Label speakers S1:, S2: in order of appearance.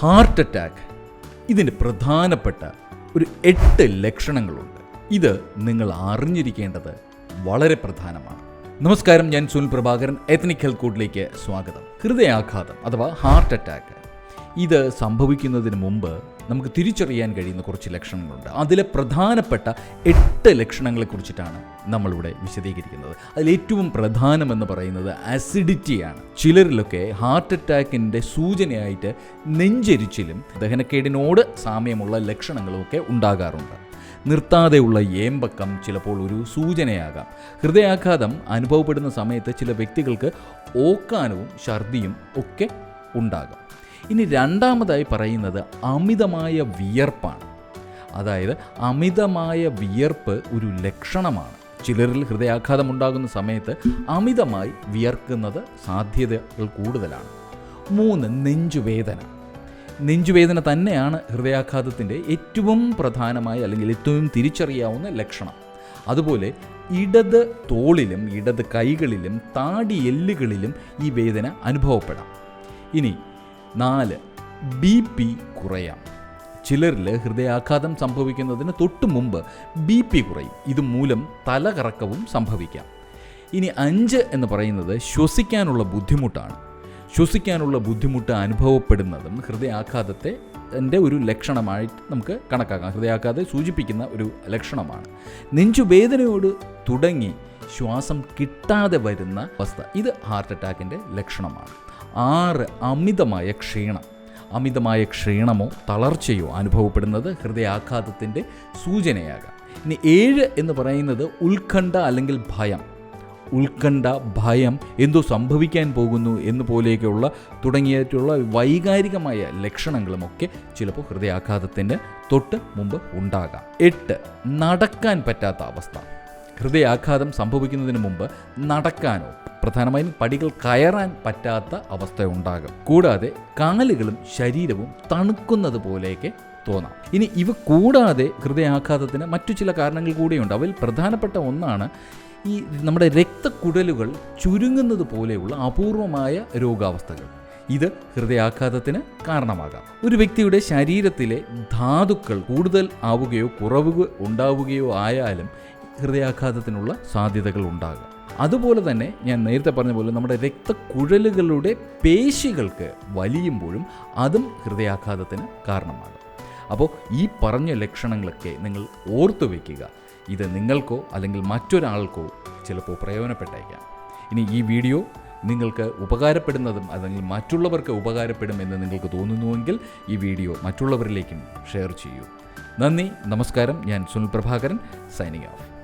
S1: Heart attack. ഇതിന്റെ പ്രധാനപ്പെട്ട ഒരു എട്ട് ലക്ഷണങ്ങളുണ്ട്. ഇത് നിങ്ങൾ അറിഞ്ഞിരിക്കേണ്ടത് വളരെ പ്രധാനമാണ്. നമസ്കാരം ഞാൻ സുനിൽ പ്രഭാകരൻ എത്നിക് ഹെൽത്ത് കോഡിലേക്ക് സ്വാഗതം. ഹൃദയാഘാതം അഥവാ ഹാർട്ട് അറ്റാക്ക്. ഇത് സംഭവിക്കുന്നതിന് മുമ്പ് നമുക്ക് തിരിച്ചറിയാൻ കഴിയുന്ന കുറച്ച് ലക്ഷണങ്ങളുണ്ട്. അതിലെ പ്രധാനപ്പെട്ട എട്ട് ലക്ഷണങ്ങളെ കുറിച്ചിട്ടാണ് നമ്മളിവിടെ വിശദീകരിക്കുന്നത്. അതിൽ ഏറ്റവും പ്രധാനമെന്ന് പറയുന്നത് ആസിഡിറ്റിയാണ് ചിലരിലൊക്കെ ഹാർട്ട് അറ്റാക്കിന്റെ സൂചനയായിട്ട് നെഞ്ചെരിച്ചിലും ദഹനക്കേടിനോട് സാമ്യമുള്ള ലക്ഷണങ്ങളുമൊക്കെ ഉണ്ടാകാറുണ്ട്. നിർത്താതെയുള്ള ഏമ്പക്കം ചിലപ്പോൾ ഒരു സൂചനയാകാം. ഹൃദയാഘാതം അനുഭവപ്പെടുന്ന സമയത്ത് ചില വ്യക്തികൾക്ക് ഓക്കാനവും ഛർദിയും ഒക്കെ ഉണ്ടാകാം. ഇനി രണ്ടാമതായി പറയുന്നത് അമിതമായ വിയർപ്പാണ്. അതായത് അമിതമായ വിയർപ്പ് ഒരു ലക്ഷണമാണ്. ചിലരിൽ ഹൃദയാഘാതം ഉണ്ടാകുന്ന സമയത്ത് അമിതമായി വിയർക്കുന്നത് സാധ്യതകൾ കൂടുതലാണ്. മൂന്ന് നെഞ്ചുവേദന. നെഞ്ചുവേദന തന്നെയാണ് ഹൃദയാഘാതത്തിന്റെ ഏറ്റവും പ്രധാനമായ അല്ലെങ്കിൽ ഏറ്റവും തിരിച്ചറിയാവുന്ന ലക്ഷണം. അതുപോലെ ഇടത് തോളിലും ഇടത് കൈകളിലും താടി എല്ലുകളിലും ഈ വേദന അനുഭവപ്പെടാം. ഇനി നാല് ബി പി കുറയാം. ചിലരിൽ ഹൃദയാഘാതം സംഭവിക്കുന്നതിന് തൊട്ടു മുമ്പ് ബി പി കുറയും. ഇതുമൂലം തലകറക്കവും സംഭവിക്കാം. ഇനി അഞ്ച് എന്ന് പറയുന്നത് ശ്വസിക്കാനുള്ള ബുദ്ധിമുട്ടാണ്. ശ്വസിക്കാനുള്ള ബുദ്ധിമുട്ട് അനുഭവപ്പെടുന്നതും ഹൃദയാഘാതത്തെ എന്റെ ഒരു ലക്ഷണമായിട്ട് നമുക്ക് കണക്കാക്കാം. ഹൃദയാഘാതത്തെ സൂചിപ്പിക്കുന്ന ഒരു ലക്ഷണമാണ്. നെഞ്ചുവേദനയോട് തുടങ്ങി ശ്വാസം കിട്ടാതെ വരുന്ന അവസ്ഥ. ഇത് ഹാർട്ട് അറ്റാക്കിന്റെ ലക്ഷണമാണ്. ആറ് അമിതമായ ക്ഷീണം. അമിതമായ ക്ഷീണമോ തളർച്ചയോ അനുഭവപ്പെടുന്നത് ഹൃദയാഘാതത്തിന്റെ സൂചനയാകാം. ഇനി ഏഴ് എന്ന് പറയുന്നത് ഉത്കണ്ഠ അല്ലെങ്കിൽ ഭയം. ഉത്കണ്ഠ ഭയം എന്തോ സംഭവിക്കാൻ പോകുന്നു എന്ന് പോലെയൊക്കെയുള്ള തുടങ്ങിയിട്ടുള്ള വൈകാരികമായ ലക്ഷണങ്ങളുമൊക്കെ ചിലപ്പോൾ ഹൃദയാഘാതത്തിന്റെ തൊട്ട് മുമ്പ് ഉണ്ടാകാം. എട്ട് നടക്കാൻ പറ്റാത്ത അവസ്ഥ. ഹൃദയാഘാതം സംഭവിക്കുന്നതിന് മുമ്പ് നടക്കാനോ പ്രധാനമായും പടികൾ കയറാൻ പറ്റാത്ത അവസ്ഥ ഉണ്ടാകും കൂടാതെ കാലുകളും ശരീരവും തണുക്കുന്നത് പോലെയൊക്കെ തോന്നാം. ഇനി ഇവ കൂടാതെ ഹൃദയാഘാതത്തിന് മറ്റു ചില കാരണങ്ങൾ കൂടിയുണ്ട്. അവയിൽ പ്രധാനപ്പെട്ട ഒന്നാണ് ഈ നമ്മുടെ രക്തക്കുഴലുകൾ ചുരുങ്ങുന്നത് പോലെയുള്ള അപൂർവമായ രോഗാവസ്ഥകൾ. ഇത് ഹൃദയാഘാതത്തിന് കാരണമാകാം. ഒരു വ്യക്തിയുടെ ശരീരത്തിലെ ധാതുക്കൾ കൂടുതൽ ആവുകയോ കുറവ് ഉണ്ടാവുകയോ ആയാലും ഹൃദയാഘാതത്തിനുള്ള സാധ്യതകൾ ഉണ്ടാകാം. അതുപോലെ തന്നെ ഞാൻ നേരത്തെ പറഞ്ഞ പോലെ നമ്മുടെ രക്തക്കുഴലുകളുടെ പേശികൾക്ക് വലിയുമ്പോഴും അതും ഹൃദയാഘാതത്തിന് കാരണമാകും. അപ്പോൾ ഈ പറഞ്ഞ ലക്ഷണങ്ങളൊക്കെ നിങ്ങൾ ഓർത്തു വയ്ക്കുക ഇത് നിങ്ങൾക്കോ അല്ലെങ്കിൽ മറ്റൊരാൾക്കോ ചിലപ്പോൾ പ്രയോജനപ്പെട്ടേക്കാം. ഇനി ഈ വീഡിയോ നിങ്ങൾക്ക് ഉപകാരപ്പെടുന്നതും അല്ലെങ്കിൽ മറ്റുള്ളവർക്ക് ഉപകാരപ്പെടുമെന്ന് നിങ്ങൾക്ക് തോന്നുന്നുവെങ്കിൽ ഈ വീഡിയോ മറ്റുള്ളവരിലേക്കും ഷെയർ ചെയ്യൂ. നന്ദി നമസ്കാരം. ഞാൻ സുനിൽ പ്രഭാകരൻ സൈനിങ് ഓഫ്.